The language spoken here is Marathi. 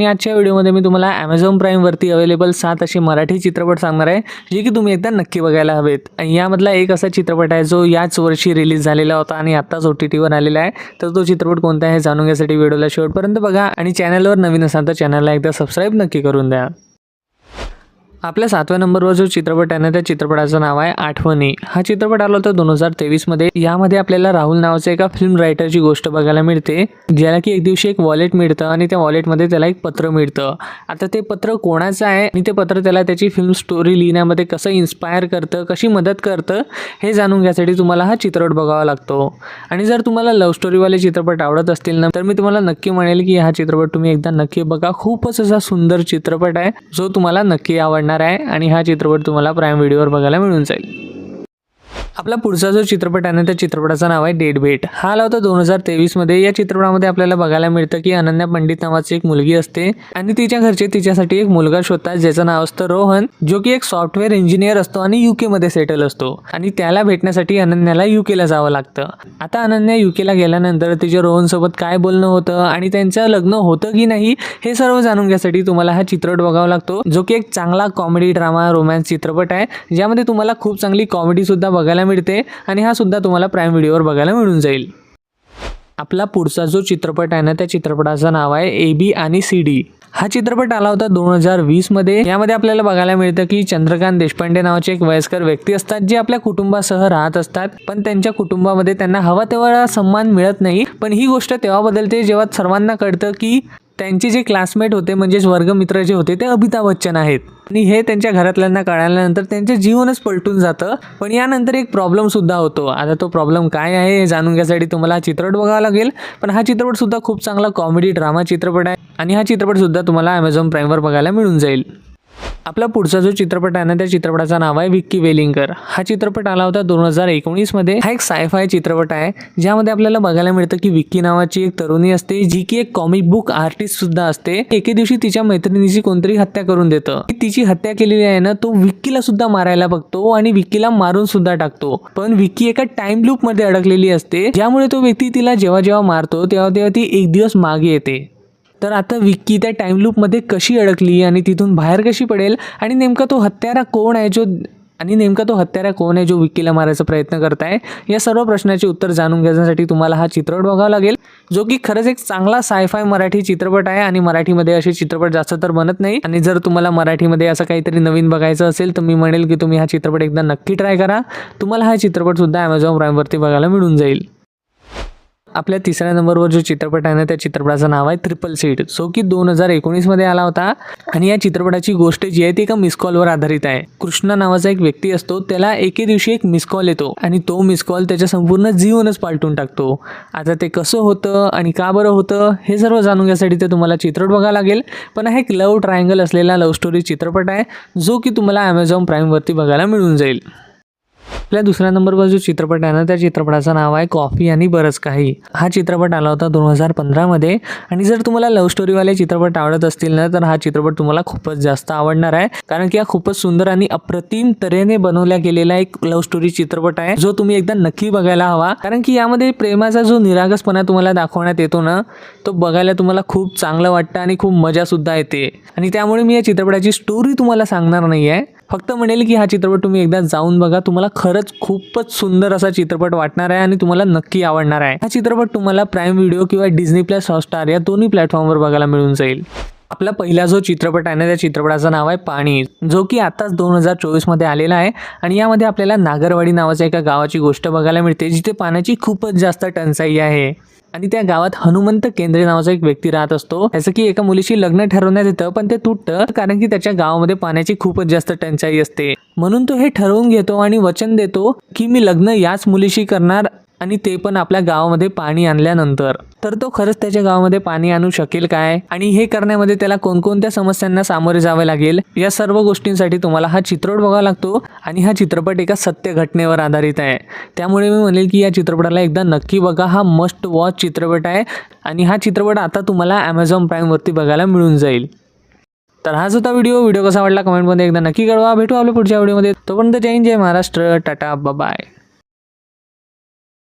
आणि आजच्या व्हिडिओमध्ये मी तुम्हाला ॲमेझॉन प्राईमवरती अवेलेबल सात असे मराठी चित्रपट सांगणार आहे जे की तुम्ही एकदा नक्की बघायला हवेत. आणि यामधला एक असा चित्रपट आहे जो याच वर्षी रिलीज झालेला होता आणि आत्ताच ओ टी टीवर आलेला आहे. तर तो चित्रपट कोणता आहे हे जाणून घेण्यासाठी व्हिडिओला शेवटपर्यंत बघा. आणि चॅनलवर नवीन असाल तर चॅनलला एकदा सबस्क्राईब नक्की करून द्या. आपल्या सातव्या नंबरवर जो चित्रपट आहे ना त्या चित्रपटाचं नाव आहे आठवणी. हा चित्रपट आला होता दोन हजार तेवीसमध्ये यामध्ये आपल्याला राहुल नावाच्या एका फिल्म रायटरची गोष्ट बघायला मिळते ज्याला की एक दिवशी एक वॉलेट मिळतं आणि त्या वॉलेटमध्ये त्याला एक पत्र मिळतं. आता ते पत्र कोणाचं आहे आणि ते पत्र त्याला त्याची फिल्म स्टोरी लिहिण्यामध्ये कसं इन्स्पायर करतं कशी मदत करतं हे जाणून घ्यासाठी तुम्हाला हा चित्रपट बघावा लागतो. आणि जर तुम्हाला लव्ह स्टोरीवाले चित्रपट आवडत असतील ना तर मी तुम्हाला नक्की म्हणेल की हा चित्रपट तुम्ही एकदा नक्की बघा. खूपच असा सुंदर चित्रपट आहे जो तुम्हाला नक्की आवडणार आहे आणि हा चित्रपट तुम्हाला प्राईम व्हिडिओवर बघायला मिळून जाईल. आपला पुढचा जो चित्रपट आहे ना त्या चित्रपटाचं नाव आहे डेड भेट हा आला होता दोन हजार तेवीसमध्ये. या चित्रपटामध्ये आपल्याला बघायला मिळतं की अनन्या पंडित नावाची एक मुलगी असते आणि तिच्या घरचे तिच्यासाठी एक मुलगा शोधतात ज्याचं नाव असतं रोहन जो की एक सॉफ्टवेअर इंजिनियर असतो आणि युके मध्ये सेटल असतो. आणि त्याला भेटण्यासाठी अनन्याला युकेला जावं लागतं. आता अनन्या युकेला गेल्यानंतर तिच्या रोहन सोबत काय बोलणं होतं आणि त्यांचं लग्न होतं की नाही हे सर्व जाणून घ्यासाठी तुम्हाला हा चित्रपट बघावा लागतो जो की एक चांगला कॉमेडी ड्रामा रोमॅन्स चित्रपट आहे ज्यामध्ये तुम्हाला खूप चांगली कॉमेडी सुद्धा बघायला मिळते आणि हा सुद्धा तुम्हाला प्राईम व्हिडिओवर बघायला मिळून जाईल. आपला पुढचा जो चित्रपट आहे ना त्या चित्रपटाचं नाव आहे ए बी आणि सी डी हा चित्रपट आला होता दोन हजार वीसमध्ये यामध्ये आपल्याला बघायला मिळतं की चंद्रकांत देशपांडे नावाचे एक वयस्कर व्यक्ती असतात जे आपल्या कुटुंबासह राहत असतात. पण त्यांच्या कुटुंबामध्ये त्यांना हवा तेव्हा सन्मान मिळत नाही. पण ही गोष्ट तेव्हा बदलते जेव्हा सर्वांना कळतं की त्यांचे जे क्लासमेट होते म्हणजेच वर्गमित्र जे होते ते अमिताभ बच्चन आहेत. आणि हे त्यांच्या घरातल्यांना कळाल्यानंतर त्यांचे जीवनच पलटून जातं. पण यानंतर एक प्रॉब्लेम सुद्धा होतो. आता तो प्रॉब्लेम काय आहे हे जाणून घ्यासाठी तुम्हाला हा चित्रपट बघावा लागेल. पण हा चित्रपट सुद्धा खूप चांगला कॉमेडी ड्रामा चित्रपट आहे. आणि हा चित्रपट सुद्धा तुम्हाला अमेझॉन प्राईमवर बघायला मिळून जाईल. आपला पुढचा जो चित्रपट आहे ना त्या चित्रपटाचं नाव आहे विक्की वेलिंगर हा चित्रपट आला होता दोन हजार एकोणीसमध्ये हा एक सायफाय चित्रपट आहे ज्यामध्ये आपल्याला बघायला मिळतं की विक्की नावाची एक तरुणी असते जी की एक कॉमिक बुक आर्टिस्ट सुद्धा असते. एके दिवशी तिच्या मैत्रिणीची कोणतरी हत्या करून देतं. तिची हत्या केलेली आहे ना तो विक्कीला सुद्धा मारायला बघतो आणि विक्कीला मारून सुद्धा टाकतो. पण विक्की एका टाइम लूपमध्ये अडकलेली असते ज्यामुळे तो व्यक्ती तिला जेव्हा जेव्हा मारतो तेव्हा तेव्हा ती एक दिवस मागे येते. तर आता विक्की त्या टाईम लूपमध्ये कशी अडकली आणि तिथून बाहेर कशी पडेल? आणि नेमका तो हत्यारा कोण आहे जो आणि नेमका तो हत्यारा कोण आहे जो विक्कीला मारायचा प्रयत्न करत आहे या सर्व प्रश्नाचे उत्तर जाणून घेण्यासाठी तुम्हाला हा चित्रपट बघावा लागेल जो की खरंच एक चांगला सायफाय मराठी चित्रपट आहे आणि मराठीमध्ये असे चित्रपट जास्त तर बनत नाही. आणि जर तुम्हाला मराठीमध्ये असं काहीतरी नवीन बघायचं असेल तर मी म्हणेल की तुम्ही हा चित्रपट एकदा नक्की ट्राय करा. तुम्हाला हा चित्रपटसुद्धा ॲमेझॉन प्राईमवरती बघायला मिळून जाईल. आपल्या तिसऱ्या नंबरवर जो चित्रपट आहे ना त्या चित्रपटाचं नाव आहे ट्रिपल सीट जो की दोन हजार एकोणीसमध्ये आला होता आणि या चित्रपटाची गोष्ट जी आहे ती एका मिस कॉलवर आधारित आहे. कृष्णा नावाचा एक व्यक्ती असतो त्याला एके दिवशी एक मिस कॉल येतो आणि तो मिस कॉल त्याच्या संपूर्ण जीवनच पालटून टाकतो. आता ते कसं होतं आणि का बरं होतं हे सर्व जाणून घ्यासाठी ते तुम्हाला चित्रपट बघावं लागेल. पण हा एक लव्ह ट्रायंगल असलेला लव्ह स्टोरी चित्रपट आहे जो की तुम्हाला ॲमेझॉन प्राईमवरती बघायला मिळून जाईल. आपल्या दुसऱ्या नंबरवर जो चित्रपट आहे ना त्या चित्रपटाचं नाव आहे कॉफी आणि बरंच काही. हा चित्रपट आला होता दोन हजार पंधरामध्ये आणि जर तुम्हाला लव्ह स्टोरीवाले चित्रपट आवडत असतील ना तर हा चित्रपट तुम्हाला खूपच जास्त आवडणार आहे. कारण की हा खूपच सुंदर आणि अप्रतिम तऱ्हेने बनवल्या गेलेला एक लव्ह स्टोरी चित्रपट आहे जो तुम्ही एकदा नक्की बघायला हवा. कारण की यामध्ये प्रेमाचा जो निरागसपणा तुम्हाला दाखवण्यात येतो ना तो बघायला तुम्हाला खूप चांगलं वाटतं आणि खूप मजासुद्धा येते. आणि त्यामुळे मी या चित्रपटाची स्टोरी तुम्हाला सांगणार नाही आहे फक्त म्हणेल की हा चित्रपट तुम्ही एकदा जाऊन बघा. तुम्हाला खरंच खूपच सुंदर असा चित्रपट वाटणार आहे आणि तुम्हाला नक्की आवडणार आहे. हा चित्रपट तुम्हाला प्राईम व्हिडिओ किंवा डिझनी प्लस हॉटस्टार या दोन्ही प्लॅटफॉर्मवर बघायला मिळून जाईल. आपला पहिला जो चित्रपट आहे ना त्या चित्रपटाचं नाव आहे पाणी जो की आताच दोन हजार चोवीसमध्ये आलेला आहे. आणि यामध्ये आपल्याला नागरवाडी नावाच्या एका गावाची गोष्ट बघायला मिळते जिथे पाण्याची खूपच जास्त टंचाई आहे. आणि त्या गावात हनुमंत केंद्रे नावाचा एक व्यक्ती राहत असतो. त्याचं की एका मुलीशी लग्न ठरवण्यात येतं पण ते तुटतं कारण की त्याच्या गावामध्ये पाण्याची खूपच जास्त टंचाई असते. म्हणून तो हे ठरवून घेतो आणि वचन देतो की मी लग्न याच मुलीशी करणार आणि ते पण आपल्या गावामध्ये पाणी आणल्यानंतर. तर तो खरंच त्याच्या गावामध्ये पाणी आणू शकेल काय? आणि हे करण्यामध्ये त्याला कोणकोणत्या समस्यांना सामोरे जावे लागेल? या सर्व गोष्टींसाठी तुम्हाला हा चित्रपट बघावा लागतो आणि हा चित्रपट एका सत्य घटनेवर आधारित आहे. त्यामुळे मी म्हणेल की या चित्रपटाला एकदा नक्की बघा. हा मस्ट वॉच चित्रपट आहे आणि हा चित्रपट आता तुम्हाला ॲमेझॉन प्राईमवरती बघायला मिळून जाईल. तर हाच होता व्हिडिओ. व्हिडिओ कसा वाटला कमेंटमध्ये एकदा नक्की कळवा. भेटू आपल्या पुढच्या व्हिडिओमध्ये. तोपर्यंत जय जय महाराष्ट्र. टाटा. बाय